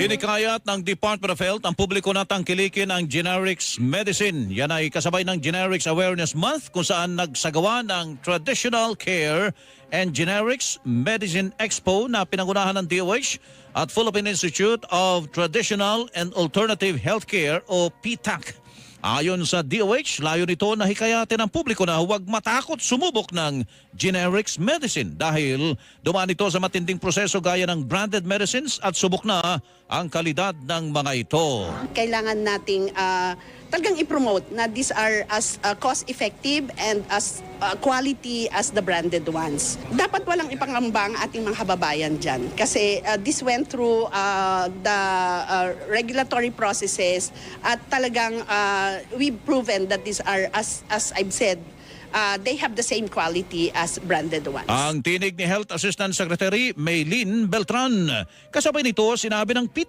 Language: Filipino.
Hinikayat ng Department of Health ang publiko na tangkilikin ang generics medicine. Yan ay kasabay ng Generics Awareness Month kung saan nagsagawa ng Traditional Care and Generics Medicine Expo na pinangunahan ng DOH at Philippine Institute of Traditional and Alternative Healthcare o PTAC. Ayon sa DOH, layo nito na hikayatin ang publiko na huwag matakot sumubok ng generics medicine dahil dumaan ito sa matinding proseso gaya ng branded medicines at subok na ang kalidad ng mga ito. kailangan nating ah, talagang i-promote na these are as ah, cost-effective and as ah, quality as the branded ones. Dapat walang ipangamba ang ating mga kababayan dyan kasi ah, this went through ah, the ah, regulatory processes at talagang ah, we've proven that these are, as, as I've said, ah, they have the same quality as branded ones. Ang tinig ni Health Assistant Secretary Maylin Beltran. Kasabay nito, sinabi ng